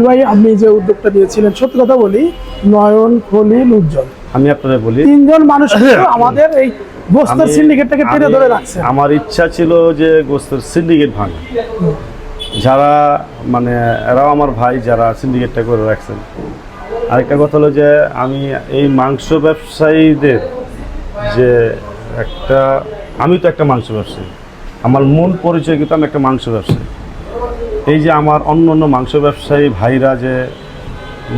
ভাই আপনি যে উদ্যোগটা নিয়েছিলেন সত্যি কথা বলি নয়ন খলিল উজ্জ্বল আমি আপনাদের বলি তিনজন মানুষ আমাদের এই বস্তার আমি- সিন্ডিকেটটাকে টেনে ধরে রাখছে। আমার ইচ্ছা ছিল যে গোস্তের সিন্ডিকেট ভাঙা। যারা মানে এরাও আমার ভাই যারা সিন্ডিকেটটা করে রাখছেন। আরেকটা কথা হলো যে আমি এই মাংস ব্যবসায়ীদের যে একটা আমি তো একটা মাংস ব্যবসায়ী। আমার মূল পরিচয় কিন্তু আমি একটা মাংস ব্যবসায়ী। এই যে আমার অন্য অন্য মাংস ব্যবসায়ী ভাইরা যে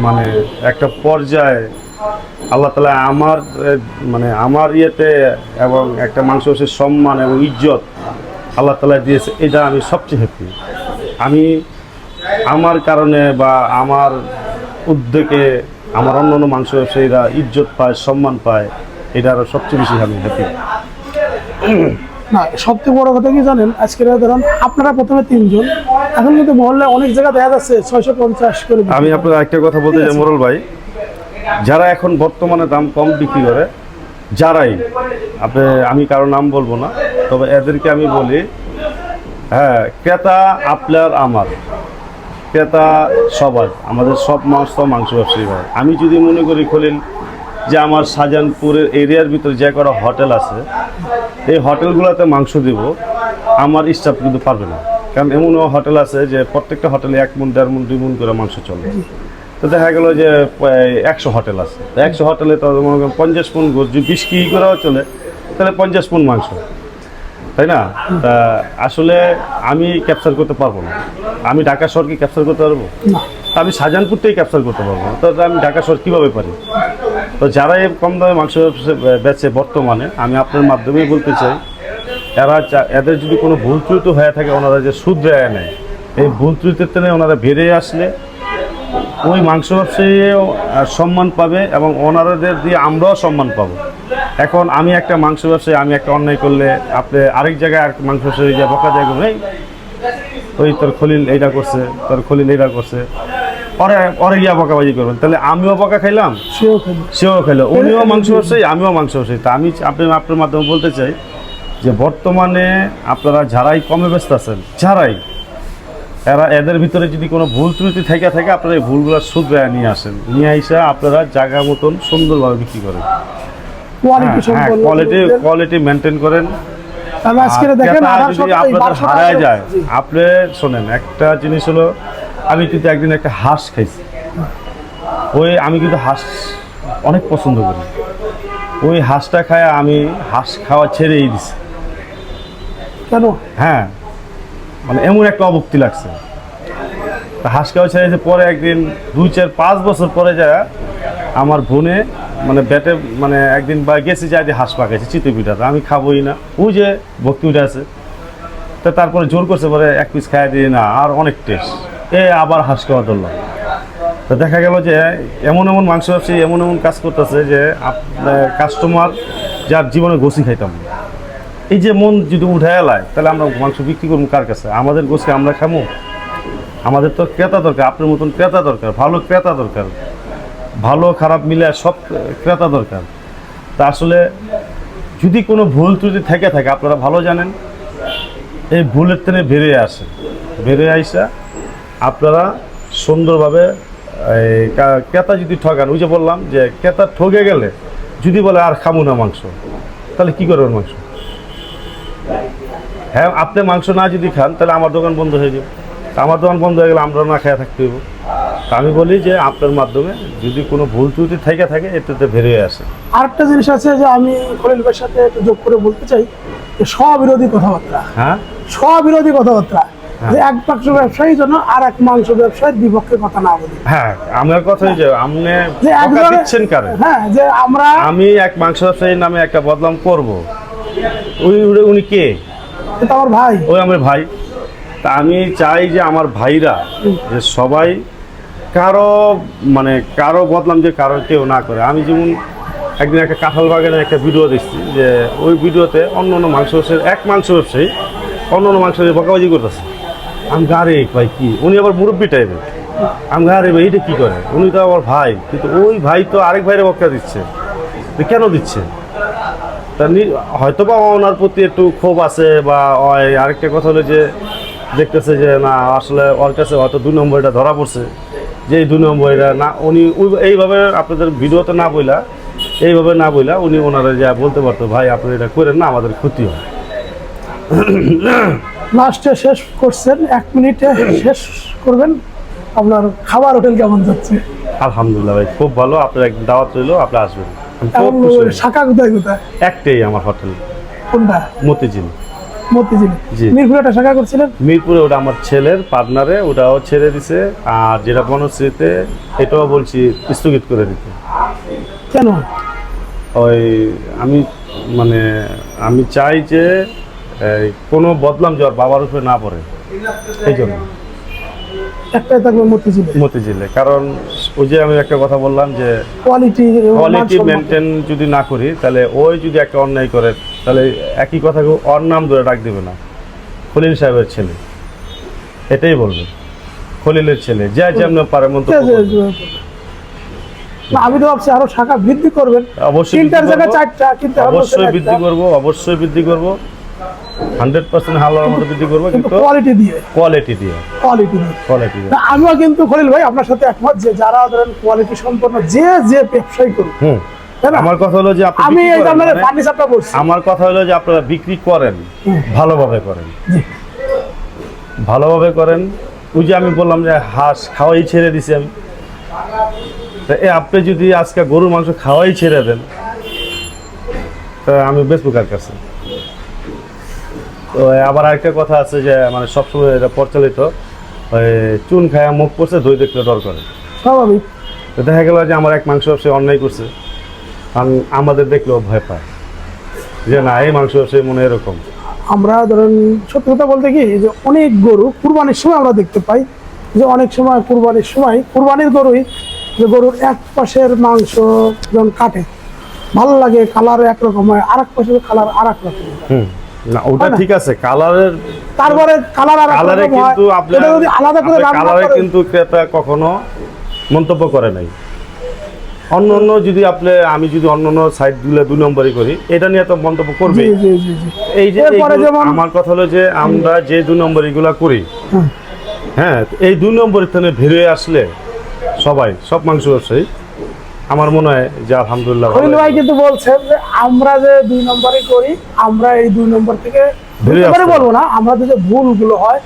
মানে একটা পর্যায়ে আল্লাহ তালা আমার মানে আমার ইয়েতে এবং একটা মাংস ব্যবসায়ীর সম্মান এবং ইজ্জত আল্লাহ তালা দিয়েছে, এটা আমি সবচেয়ে হ্যাপি আমি আমার কারণে বা আমার উদ্যোগে আমার অন্য অন্য মাংস ব্যবসায়ীরা ইজ্জত পায়, সম্মান পায় এটা আরও সবচেয়ে বেশি আমি হ্যাপি না সবথেকে বড় কথা কি জানেন? আজকে ধরুন আপনারা প্রথমে তিনজন এখন কিন্তু মহল্লায় অনেক জায়গা দেখা যাচ্ছে ছয়শো পঞ্চাশ করে আমি আপনার একটা কথা বলতে চাই মোরল ভাই। যারা এখন বর্তমানে দাম কম বিক্রি করে যারাই আপনি আমি কারও নাম বলব না তবে এদেরকে আমি বলি হ্যাঁ ক্রেতা আপনার আমার ক্রেতা সবার আমাদের সব মাংস তো মাংস ব্যবসায়ী ভাই। আমি যদি মনে করি খলিল যে আমার শাহজাহানপুরের এরিয়ার ভিতরে যে করা হোটেল আছে, এই হোটেলগুলোতে মাংস দিব, আমার স্টাফ কিন্তু পারবে না। কারণ এমনও হোটেল আছে যে প্রত্যেকটা হোটেলে এক মন, দেড় মন, দুই মন করে মাংস চলে। তো দেখা গেলো যে একশো হোটেল আছে। একশো হোটেলে তো মনে করেন পঞ্চাশ মন যদি বিশ কেজি করেও চলে, তাহলে পঞ্চাশ মন মাংস। তাই না? তা আসলে আমি ক্যাপচার করতে পারব না। আমি ঢাকা শহরকে ক্যাপচার করতে পারব? না। আমি শাহজাহানপুরটাই ক্যাপচার করতে পারব। তো আমি ঢাকা শহর কীভাবে পারি? তো যারা এই কম দামে মাংস বেচে বর্তমানে, আমি আপনার মাধ্যমেই বলতে চাই, এরা এদের যদি কোনো ভুল ত্রুটি হয়ে থাকে, ওনারা যে সুদ শুধরে নেয়, এই ভুল ত্রুটির থেকে ওনারা বেড়ে আসলে ওই মাংস ব্যবসায়ীও সম্মান পাবে এবং ওনারাদের দিয়ে আমরাও সম্মান পাবো। এখন আমি একটা মাংস ব্যবসায়ী, আমি একটা অন্যায় করলে আপনি আরেক জায়গায় আর মাংস ব্যবসায়ী যে বকা যায় ওই তোর খলিল এইটা করছে, তোর খলিল এইটা করছে। পরে পরে গিয়া বকাবাজি করবেন। তাহলে আমিও বকা খাইলাম? সেও খেলো সেও খেলো উনিও মাংস ব্যবসায়ী আমিও মাংস ব্যবসায়ী তা আমি আপনি আপনার মাধ্যমে বলতে চাই যে বর্তমানে আপনারা যারাই কমে ব্যস্ত আছেন যারাই এরা এদের ভিতরে যদি কোনো ভুল ত্রুটি থেকে থাকে আপনারা এই ভুলগুলো শুধরে নিয়ে আসেন। নিয়ে এসে আপনারা জায়গা মতন সুন্দরভাবে বিক্রি করেন। কোয়ালিটি কোয়ালিটি মেনটেন করেন। আপনাদের হারায় যায় আপনি শোনেন একটা জিনিস হলো আমি কিন্তু একদিন একটা হাঁস খাইছি। ওই আমি কিন্তু হাঁস অনেক পছন্দ করি। ওই হাঁসটা খায় আমি হাঁস খাওয়া ছেড়েই দিছি। কেন? হ্যাঁ মানে এমন একটা অভুক্তি লাগছে। হাঁস খাওয়া ছেড়ে যে পরে একদিন দুই চার পাঁচ বছর পরে যা আমার বোনে মানে ব্যাটে মানে একদিন বা গেছি যাই দিয়ে হাঁস পাকাইছে চিতই পিঠাতে আমি খাবোই না। ওই যে ভক্তি উঠে আছে। তা তারপরে জোর করছে পরে এক পিস খাই দিয়ে না আর অনেক টেস্ট এ আবার হাঁস খাওয়া ধরলাম তো দেখা গেল যে এমন এমন মাংস ব্যবসায়ী এমন এমন কাজ করতেছে যে কাস্টমার যার জীবনে গোসি খাইতাম। এই যে মন যদি উঠে এলায়, তাহলে আমরা মাংস বিক্রি করব কার কাছে? আমাদের গোসকে আমরা খামো? আমাদের তো ক্রেতা দরকার, আপনার মতন ক্রেতা দরকার, ভালো ক্রেতা দরকার। ভালো খারাপ মিলে সব ক্রেতা দরকার। তা আসলে যদি কোনো ভুল ত্রুটি থেকে থাকে, আপনারা ভালো জানেন। এই ভুলের টেনে বেরিয়ে আসে। বেরিয়ে আইসা আপনারা সুন্দরভাবে ক্রেতা যদি ঠকান ওই যে বললাম যে ক্রেতা ঠকে গেলে যদি বলে আর খামু না মাংস তাহলে কি করবেন মাংস? হ্যাঁ আপনি মাংস না যদি খান তাহলে আমার দোকান বন্ধ হয়ে যাবে। আমার দোকান বন্ধ হয়ে গেলে আমরা না খেয়ে থাকতে হইব। তা আমি বলি যে আপনার মাধ্যমে যদি কোনো ভুল ত্রুটি থেকে থাকে এটাতে বেরিয়ে আসে আরেকটা জিনিস আছে যে আমি খলিল ভাইয়ের সাথে একটু যোগ করে বলতে চাই যে স্ববিরোধী কথাবার্তা। হ্যাঁ? স্ববিরোধী কথাবার্তা। যে এক মাংস ব্যবসায়ী জন্য আর এক মাংস ব্যবসায়ীর বিপক্ষে কথা না বলি। হ্যাঁ আমার কথা যে আপনি যে দিচ্ছেন কারে? হ্যাঁ যে আমরা আমি এক মাংস ব্যবসায়ীর নামে একটা বদনাম করব। উনি উনি- কে? আমার ভাই। ওই আমার ভাই। তা আমি চাই যে আমার ভাইরা যে সবাই কারও মানে কারও বদলাম যে কারও কেউ না করে। আমি যেমন একদিন একটা কাঁঠাল বাগানে একটা ভিডিও দেখছি যে ওই ভিডিওতে অন্য অন্য মাংস ব্যবসায়ী এক মাংস ব্যবসায়ী অন্য অন্য মাংস ব্যবসায়ী বকাবাজি করতেছে। আমি গাড়ি ভাই কি? উনি আবার মুরব্বী টাইপের আমি গাড়ি ভাই, এটা কী করে? উনি তো আমার ভাই। কিন্তু ওই ভাই তো আরেক ভাইয়ের বকা দিচ্ছে। কেন দিচ্ছে? তা হয়তো বা ওনার প্রতি একটু ক্ষোভ আছে বা আরেকটা কথা হলো যে, দেখতেছে যে, না, আসলে ওর কাছে হয়তো দুই নম্বরটা ধরা পড়ছে। যে এই দুই নম্বরীরা না, উনি এইভাবে আপনাদের ভিডিওতে না বইলা, এইভাবে না বইলা উনি ওনারা যা বলতে পারতো, ভাই, আপনি এটা করেন না, আমাদের ক্ষতি হয়। লাস্টে শেষ করছেন এক মিনিটে শেষ করবেন। আপনার খাবার হোটেল কেমন যাচ্ছে? আলহামদুলিল্লাহ ভাই খুব ভালো। আপনার এক দাওয়াত রইল আপনি আসবেন। শাখা কোথায় কোথায়? একটাই আমার হোটেল। কোনটা? মতিঝিল। মতিঝিল। মিরপুরে একটা শাখা করছিলেন? মিরপুরে ওটা আমার ছেলের পার্টনারে ওটাও ছেড়ে দিছে। আর যেটা বনশ্রীতে এটাও বলছি স্থগিত করে দিতে। কেন? ওই আমি মানে আমি চাই যে কোনো বদলাম ওর বাবার উপরে না পড়ে। এই জন্য। একটাই থাকবে মতিঝিলে মতিঝিলে কারণ ওই যে আমি একটা কথা বললাম যে কোয়ালিটি কোয়ালিটি মেনটেন যদি না করি তাহলে ওই যদি একটা অন্যায় করে তাহলে একই কথা ওর নাম ধরে ডাক দেবে না। খলিল সাহেবের ছেলে। এটাই বলবে। খলিলের ছেলে। যা যেমন পারে মন্তব্য। আমি তো ভাবছি আরও শাখা বৃদ্ধি করবেন। অবশ্যই তিনটার জায়গায়। চারটা কিন্তু অবশ্যই বৃদ্ধি। করব অবশ্যই বৃদ্ধি করব। হান্ড্রেড পার্সেন্ট হালার মতো বৃদ্ধি করব কিন্তু কোয়ালিটি দিয়ে। কোয়ালিটি দিয়ে। কোয়ালিটি দিয়ে। কোয়ালিটি দিয়ে। আমিও কিন্তু খলিল ভাই আপনার সাথে একমত যে যারা ধরেন কোয়ালিটি সম্পন্ন যে যে ব্যবসায়ী হুম। আমার কথা হলো যে আপনি আমি এই করেন, আপনার মানে ফার্নিচারটা বলছি। আমার কথা হলো যে আপনারা বিক্রি করেন ভালোভাবে করেন। ভালোভাবে করেন। ওই যে আমি বললাম যে হাঁস খাওয়াই ছেড়ে দিছি আমি। তা এ আপনি যদি আজকে গরুর মাংস খাওয়াই ছেড়ে দেন তা আমি বেশ কার কাছে? তো আবার আরেকটা কথা আছে যে মানে সবসময় এটা প্রচলিত ওই চুন খায়া মুখ পড়ছে দই দেখলে ডর করে। স্বাভাবিক। তো দেখা গেল যে আমার এক মাংস ব্যবসায়ী অন্যায় করছে আম- আমাদের দেখলেও ভয় পায়। যে না এই মাংস ব্যবসায়ী মনে এরকম। আমরা ধরেন সত্যি কথা বলতে কি যে অনেক গরু কুরবানির সময় আমরা দেখতে পাই যে অনেক সময় কুরবানির সময় কুরবানির গরুই যে গরুর এক পাশের মাংস যখন কাটে ভালো লাগে কালার একরকম হয় আর এক পাশের কালার আর এক রকম হয়। না ওটা ঠিক আছে কালারের তারপরে কালার আর কালারে কিন্তু আপনার যদি আলাদা করে কালারে কিন্তু ক্রেতা কখনো মন্তব্য করে নাই। অন্য অন্য যদি আপনি আমি যদি অন্য অন্য সাইডগুলো দুই নম্বরই করি এটা নিয়ে তো মন্তব্য করবে এই যে আমার কথা হলো যে আমরা যে দুই নম্বর এগুলা করি হ্যাঁ এই দুই নম্বরের থেকে বেরিয়ে আসলে সবাই সব মাংস ব্যবসায়ী। আমার মনে হয় যে আলহামদুলিল্লাহ খলিল ভাই কিন্তু বলছেন যে আমরা যে দুই নম্বরে করি আমরা এই দুই নম্বর থেকে বেরিয়ে বলব না আমাদের যে ভুলগুলো হয়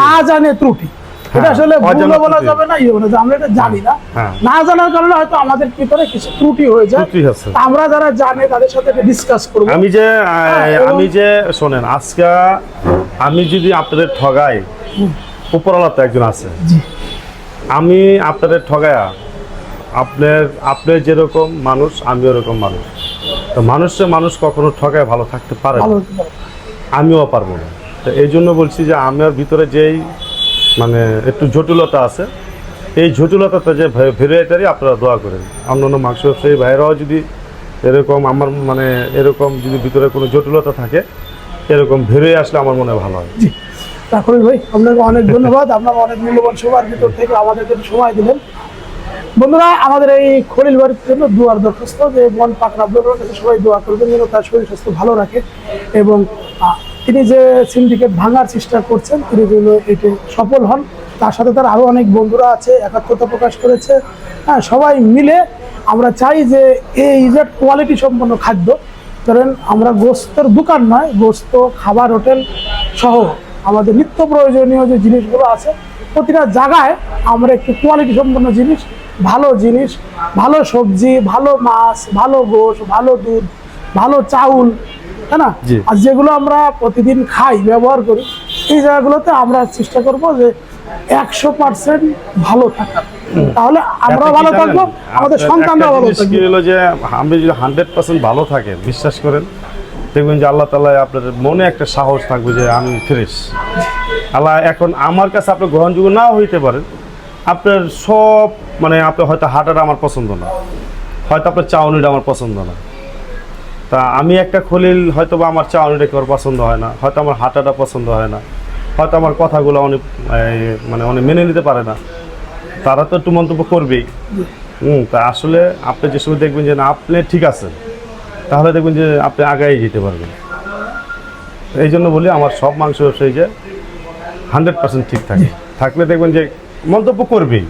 না জানে ত্রুটি। এটা হ্যাঁ, আসলে ভুলও বলা যাবে না ইয়ে বলা যাবে আমরা এটা জানি না। হ্যাঁ। না জানার কারণে হয়তো আমাদের ভিতরে কিছু ত্রুটি হয়ে যায়। ত্রুটি আছে। আমরা যারা জানে তাদের সাথে ডিসকাস করব। আমি যে হ্যাঁ, আমি যে শোনেন আজকে আমি যদি আপনাদের ঠগাই উপরওয়ালা তো একজন আছে। জি। আমি আপনাদের ঠগায়া আপনার আপনার যেরকম মানুষ আমি ওরকম মানুষ। তো মানুষের মানুষ কখনো ঠকায় ভালো থাকতে পারে না। আমিও পারব না। তো এই জন্য বলছি যে আমার ভিতরে যেই মানে একটু জটিলতা আছে এই জটিলতাটা যে ভেরিয়েটারই আপনারা দোয়া করেন। অন্য অন্য মাংস ব্যবসায়ী ভাইরাও যদি এরকম আমার মানে এরকম যদি ভিতরে কোনো জটিলতা থাকে এরকম ভেরিয়ে আসলে আমার মনে হয় ভালো হয়। খলিল ভাই আপনাকে অনেক ধন্যবাদ। আপনার অনেক মূল্যবান সময়ের ভিতর থেকে আমাদের জন্য সময় দিলেন। বন্ধুরা, আমাদের এই খলিল বাড়ির জন্য দুয়ার দরখাস্ত যে বন পাকড়া আপনাদের কাছে সবাই দোয়া করবেন যেন তার শরীর স্বাস্থ্য ভালো রাখে এবং তিনি যে সিন্ডিকেট ভাঙার চেষ্টা করছেন, তিনি যেন এটি সফল হন। তার সাথে তার আরও অনেক বন্ধুরা আছে, একাত্মতা প্রকাশ করেছে। হ্যাঁ সবাই মিলে আমরা চাই যে এই যে কোয়ালিটি সম্পন্ন খাদ্য। ধরেন আমরা গোস্তর দোকান নয়, গোস্ত, খাবার, হোটেল সহ আমাদের নিত্য প্রয়োজনীয় যে জিনিসগুলো আছে, প্রতিটা জায়গায় আমরা একটু কোয়ালিটি সম্পন্ন জিনিস ভালো জিনিস ভালো সবজি ভালো মাছ ভালো গোশ ভালো দুধ ভালো চাউল তাই না? আর যেগুলো আমরা প্রতিদিন খাই ব্যবহার করি এই জায়গাগুলোতে আমরা চেষ্টা করব যে একশো পার্সেন্ট ভালো থাকার তাহলে আমরা ভালো থাকব আমাদের সন্তানরা ভালো থাকবে। যে আপনি যদি হান্ড্রেড পার্সেন্ট ভালো থাকেন বিশ্বাস করেন দেখবেন যে আল্লাহ তালা আপনার মনে একটা সাহস থাকবে যে আমি ফ্রেশ আল্লাহ এখন আমার কাছে আপনার গ্রহণযোগ্য নাও হইতে পারেন আপনার সব মানে আপনার হয়তো হাঁটাটা আমার পছন্দ না। হয়তো আপনার চাউনিটা আমার পছন্দ না। তা আমি একটা খলিল হয়তো বা আমার চাউনিটা কেউ পছন্দ হয় না। হয়তো আমার হাঁটাটা পছন্দ হয় না। হয়তো আমার কথাগুলো অনেক মানে অনেক মেনে নিতে পারে না। তারা তো একটু মন্তব্য করবেই। হুম, তা আসলে আপনি যে সময় দেখবেন যে না, আপনি ঠিক আছেন, তাহলে দেখবেন যে আপনি আগাই যেতে পারবেন। এই জন্য বলি আমার সব মাংস ব্যবসায়ী যে হান্ড্রেড পার্সেন্ট ঠিক থাকে। থাকলে দেখবেন যে মন্তব্য করবেই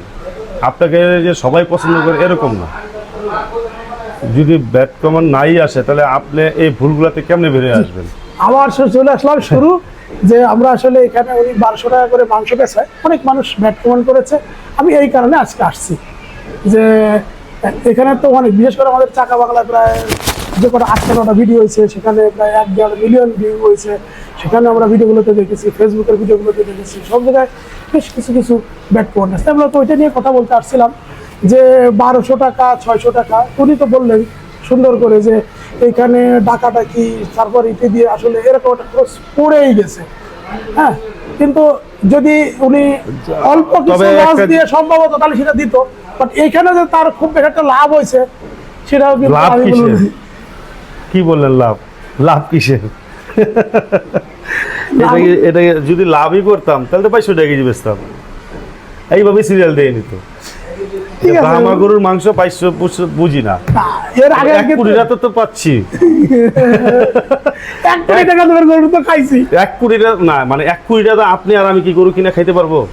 আপনাকে যে সবাই পছন্দ করে এরকম না। যদি ব্যাট কমন নাই আসে তাহলে আপনি এই ভুলগুলোতে কেমনে বেরিয়ে আসবেন? আবার সে চলে আসলাম শুরু যে আমরা আসলে এখানে উনি বারোশো টাকা করে মাংস বেচায়। অনেক মানুষ ব্যাট কমন করেছে। আমি এই কারণে আজকে আসছি। যে এখানে তো অনেক বিশেষ করে আমাদের চাকা বাংলা প্রায় যে কটা আটটা নটা ভিডিও হয়েছে সেখানে প্রায় এক দেড় মিলিয়ন ভিউ হয়েছে। সেখানে আমরা ভিডিওগুলোতে দেখেছি ফেসবুকের ভিডিওগুলোতে দেখেছি সব জায়গায় বেশ কিছু কিছু ব্যাট কমেন্ট আসছে আমরা তো ওইটা নিয়ে কথা বলতে আসছিলাম যে বারোশো টাকা ছয়শো টাকা উনি তো বললেন সুন্দর করে যে এইখানে ডাকাডাকি তারপর ইটে দিয়ে আসলে এরকম একটা খরচ পড়েই গেছে। হ্যাঁ কিন্তু যদি উনি অল্প কিছু লস দিয়ে সম্ভবত তাহলে সেটা দিত বাট এইখানে যে তার খুব বেশ একটা লাভ হয়েছে সেটাও কিন্তু আমি? কি বললেন লাভ? লাভ কিসের? যদি লাভই করতাম তাহলে তো পাঁচশো টাকা কেজি বেচতাম। এইভাবে সিরিয়াল দিয়ে নিত ব্রাহ্মা গরুর মাংস পাঁচশো বুঝ- না। এর আগে এক কোটি টাকা তো পাচ্ছি। এক কোটি টাকা তোমার গরু তো খাইছি। এক কোটি টাকা না মানে এক কোটি টাকা আপনি আর আমি কি গরু কিনে খাইতে পারব?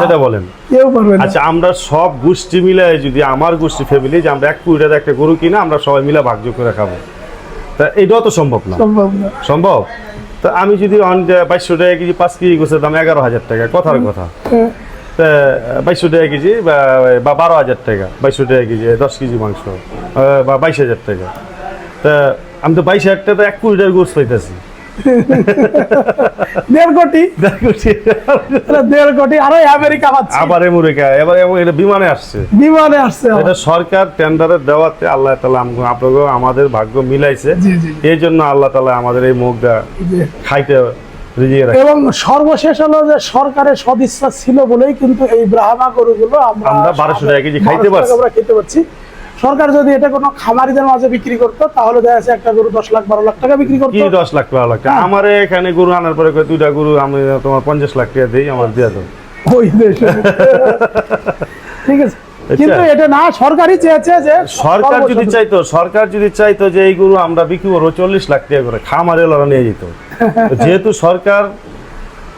সেটা বলেন। কেউ পারবে আচ্ছা আমরা সব গোষ্ঠী মিলে যদি আমার গোষ্ঠী ফ্যামিলি যে আমরা এক কোটি টাকা একটা গরু কিনে আমরা সবাই মিলে ভাগ্য করে খাব। তা এটাও তো সম্ভব না। সম্ভব না। সম্ভব? তা আমি যদি বাইশশো টাকা কেজি পাঁচ কেজি গোছের দাম এগারো হাজার টাকা কথার কথা। হ্যাঁ, তা বাইশশো টাকা কেজি বা- বা বারো হাজার টাকা বাইশশো টাকা কেজি দশ কেজি মাংস বা বাইশ হাজার টাকা। তা আমি তো বাইশ হাজার টাকা এক কুড়ি টাকা গোছ পাইতেছি। দেড় কোটি। তাহলে দেড় কোটি আরও আমেরিকা পাচ্ছে। আবার এমরিকা এবার এটা বিমানে আসছে। বিমানে আসছে। এটা সরকার টেন্ডারে দেওয়াতে আল্লাহ তালা আপনাকে আমাদের ভাগ্য মিলাইছে। এই জন্য আল্লাহ তালা আমাদের এই মুখটা। খাইতে এবং সর্বশেষ হলো যে সরকারের সদিচ্ছা ছিল বলেই কিন্তু এই ব্রাহ্মা গরুগুলো আমরা আমরা 1200 টাকা কেজি খাইতে পারছি। আমরা খেতে পারছি। সরকার যদি এটা কোনো খামারিদের মাঝে বিক্রি করতো তাহলে দেখা যাচ্ছে একটা গরু দশ লাখ বারো লাখ টাকা বিক্রি কি করতো দশ লাখ বারো লাখ টাকা? হ্যাঁ। আমার এখানে গরু আনার পরে দুইটা গরু আমি তোমার পঞ্চাশ লাখ টাকা দিই আমার দিয়ে দাও। ওই দেশে। ঠিক আছে। আচ্ছা। কিন্তু এটা না সরকারই চেয়েছে যে সরকার যদি চাইতো সরকার যদি চাইতো যে এই গরু আমরা বিক্রি করব চল্লিশ লাখ টাকা করে খামারে লড়া নিয়ে যেত। যেহেতু সরকার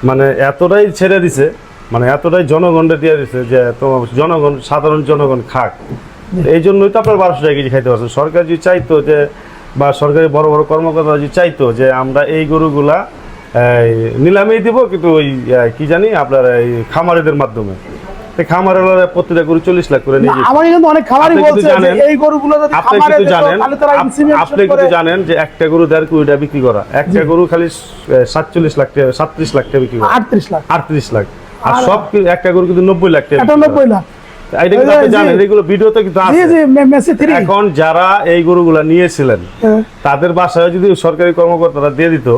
মানে এতটাই ছেড়ে দিছে মানে এতটাই জনগণকে দিয়ে দিছে যে তোমার জনগণ সাধারণ জনগণ খাক। এই জন্যই তো আপনার বারোশো টাকা কেজি খাইতে পারছেন। সরকার যদি চাইতো যে বা সরকারি বড় বড় কর্মকর্তা যদি চাইতো যে আমরা এই গরুগুলা নিলামেই দিব কিন্তু ওই কি জানি আপনার এই খামারিদের মাধ্যমে। তো প্রত্যেকটা গরু চল্লিশ লাখ করে নিয়ে না, কিন্তু অনেক খামারই বলছে এই গরুগুলো যদি খামারে জানেন তাহলে তারা আপ- insemination আপনি কিন্তু জানেন যে একটা গরু দেড় বিক্রি করা। একটা গরু খালি সাতচল্লিশ লাখ টাকা সাতত্রিশ লাখ টাকা বিক্রি করা। আটত্রিশ লাখ। আটত্রিশ লাখ। আর সব একটা গরু কিন্তু নব্বই লাখ টাকা। আটানব্বই লাখ। এটা কিন্তু আপনি জি, জি। জানেন এগুলো ভিডিওতে কিন্তু আছে। জি মে- মেসি থ্রি এখন যারা এই গরুগুলা নিয়েছিলেন হ্যাঁ, তাদের বাসায় যদি সরকারি কর্মকর্তারা দিয়ে দিত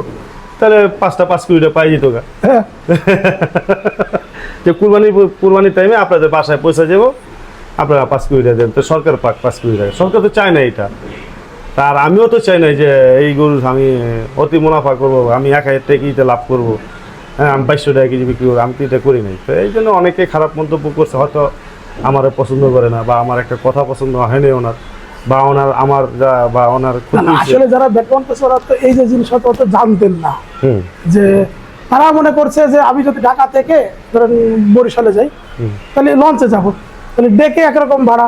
তাহলে পাঁচটা পাঁচ কোটি পাই যেত গা। হ্যাঁ। যে কুরবানি কুরবানির টাইমে আপনাদের বাসায় পয়সা যাব আপনারা পাঁচ কোটি টাকা দেন। তো সরকার পাক পাঁচ কোটি টাকা সরকার তো চায় না এটা। তার আমিও তো চাই না যে এই গরু আমি অতি মুনাফা করব আমি এক হাজার টাকা কেজিতে লাভ করব। হ্যাঁ আমি বাইশশো টাকা কেজি বিক্রি করব আমি তো এটা করি নাই। তো এই জন্য অনেকে খারাপ মন্তব্য করছে। হয়তো আমার পছন্দ করে না বা আমার একটা কথা পছন্দ হয়নি ওনার বা ওনার আমার বা ওনার। আসলে যারা পেছে ওরা তো এই যে জিনিসটা তো জানতেন না। যে তারা মনে করছে যে আমি যদি ঢাকা থেকে ধরেন বরিশালে যাই। তাহলে লঞ্চে যাব। তাহলে ডেকে একরকম ভাড়া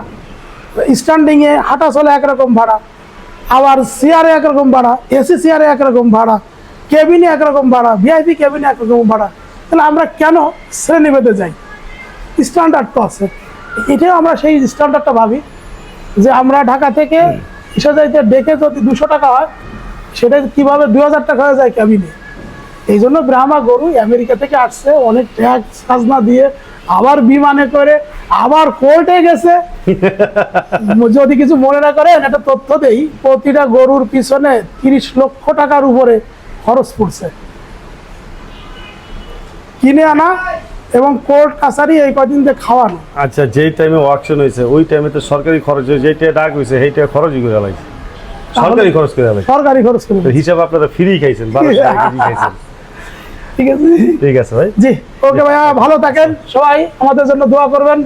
স্ট্যান্ডিং এ হাঁটা চলে একরকম ভাড়া আবার চেয়ারে একরকম ভাড়া এসি চেয়ারে একরকম ভাড়া কেবিনে একরকম ভাড়া ভিআইপি কেবিনে একরকম ভাড়া তাহলে আমরা কেন শ্রেণীভেদে যাই? স্ট্যান্ডার্ড তো আছে। এটাও আমরা সেই স্ট্যান্ডার্ডটা ভাবি যে আমরা ঢাকা থেকে এসে যাইতে ডেকে যদি দুশো টাকা হয় সেটা কীভাবে দুই হাজার টাকা হয়ে যায় ক্যাবিনে এই জন্য ব্রাহ্মা গরু আমেরিকা থেকে আসছে অনেক ট্যাক্স খাজনা দিয়ে আবার বিমানে করে আবার কোর্টে গেছে। যদি কিছু মনে না করেন একটা তথ্য দেই প্রতিটা গরুর পিছনে তিরিশ লক্ষ টাকার উপরে খরচ পড়ছে। কিনে আনা এবং কোর্ট কাছারি এই কদিন দিয়ে খাওয়ানো। আচ্ছা যেই টাইমে অকশন হয়েছে ওই টাইমে তো সরকারি খরচ হয়েছে যেইটা ডাক হয়েছে সেইটা খরচই করে লাগছে সরকারি খরচ করে লাগছে সরকারি খরচ করে হিসাব আপনারা ফ্রি খাইছেন বারোশো টাকা খাইছেন। ঠিক আছে। ঠিক আছে ভাই। জি ওকে ভাইয়া ভালো থাকেন। সবাই আমাদের জন্য দোয়া করবেন।